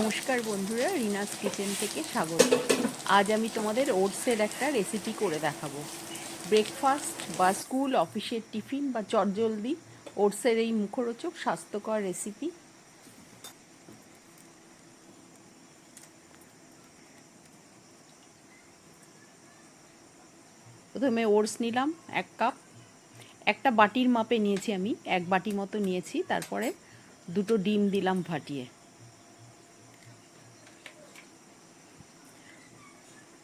নমস্কার বন্ধুরা, রিনাস কিচেন থেকে স্বাগত। আজ আমি তোমাদের ওটসের একটা রেসিপি করে দেখাবো। ব্রেকফাস্ট বা স্কুল অফিসের টিফিন বা চটজলদি ওটসের এই মুখরোচক স্বাস্থ্যকর রেসিপি প্রথমে ওটস নিলাম এক কাপ। একটা বাটির মাপে নিয়েছি আমি, এক বাটি মতো নিয়েছি, তারপরে দুটো ডিম দিলাম ফাটিয়ে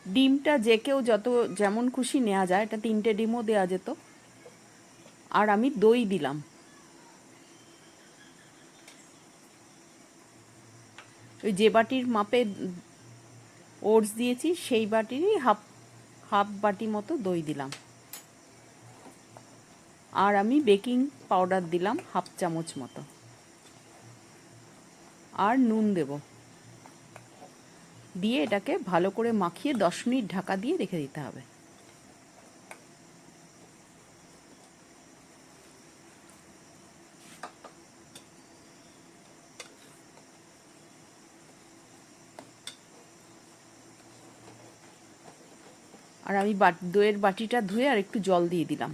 ডিমটা যে কেউ যত যেমন খুশি নেওয়া যায়, এটা তিনটে ডিমও দেওয়া যেত। আর আমি দই দিলাম। ওই যে বাটির মাপে ওটস দিয়েছি, সেই বাটিরই হাফ হাফ বাটি মতো দই দিলাম। আর আমি বেকিং পাউডার দিলাম হাফ চামচ মতো। আর নুন দেব। দিয়ে এটাকে ভালো করে মাখিয়ে দশ মিনিট ঢাকা দিয়ে রেখে দিতে হবে। আর আমি দইয়ের বাটিটা ধুয়ে আর একটু জল দিয়ে দিলাম।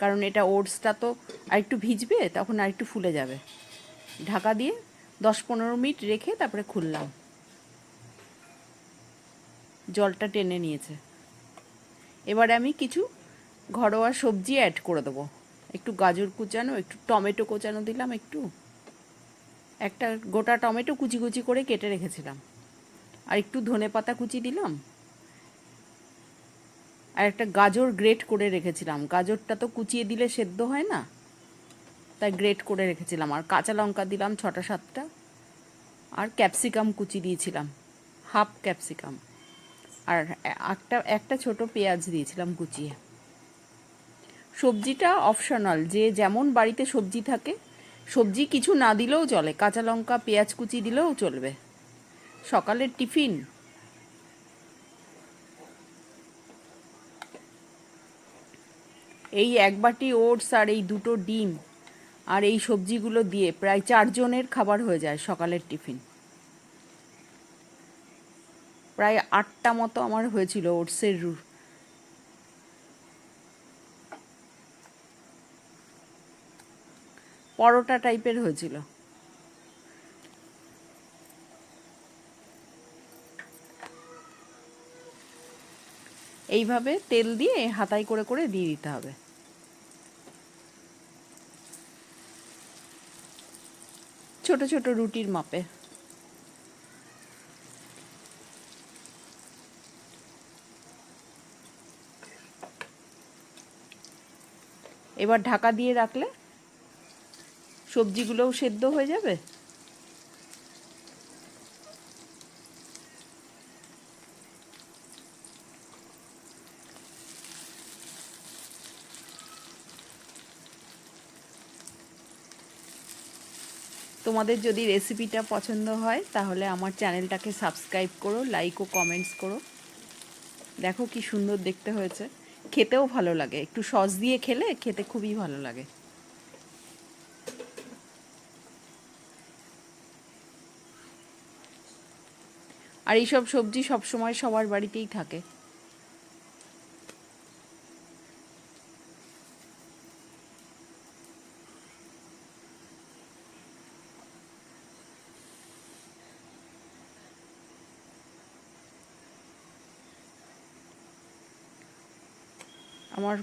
কারণ এটা ওটসটা তো আর একটু ভিজবে, তখন আর একটু ফুলে যাবে। ঢাকা দিয়ে দশ পনেরো মিনিট রেখে তারপরে খুললাম। জলটা টেনে নিয়েছে। এবারে আমি কিছু ঘরোয়া সবজি অ্যাড করে দেবো। একটু গাজর কুচানো, একটু টমেটো কোচানো দিলাম একটু। একটা গোটা টমেটো কুচি কুচি করে কেটে রেখেছিলাম। আর একটু ধনে পাতা কুচি দিলাম। আর একটা গাজর গ্রেট করে রেখেছিলাম। গাজরটা তো কুচিয়ে দিলে সেদ্ধ হয় না। তাই গ্রেট করে রেখেছিলাম। আর কাঁচা লঙ্কা দিলাম ছটা সাতটা। আর ক্যাপসিকাম কুচি দিয়েছিলাম। হাফ ক্যাপসিকাম আর একটা একটা ছোট পেঁয়াজ দিয়েছিলাম কুচিয়ে। সবজিটা অপশনাল যে যেমন বাড়িতে সবজি থাকে, সবজি কিছু না দিলেও চলে, কাঁচা লঙ্কা, পেঁয়াজ কুচি দিলেও চলবে। সকালের টিফিন। এই এক বাটি ওটস আর এই দুটো ডিম আর এই সবজিগুলো দিয়ে প্রায় চারজনের খাবার হয়ে যায় সকালের টিফিন। প্রায় আটটা মতো আমার হয়েছিল ওটসের রুর পরোটা টাইপের হয়েছিল। এইভাবে তেল দিয়ে হাতাই করে করে দিয়ে দিতে হবে। ছোট ছোট রুটির মাপে। এবার ঢাকা দিয়ে রাখলে সবজিগুলোও সেদ্ধ হয়ে যাবে। তোমাদের যদি রেসিপিটা পছন্দ হয়, তাহলে আমার চ্যানেলটাকে সাবস্ক্রাইব করো লাইক ও কমেন্টস করো। দেখো কি সুন্দর দেখতে হয়েছে। খেতেও ভালো লাগে। একটু সস দিয়ে খেলে খেতে খুবই ভালো লাগে। আর এইসব সবজি সবসময় সবার বাড়িতেই থাকে। আমার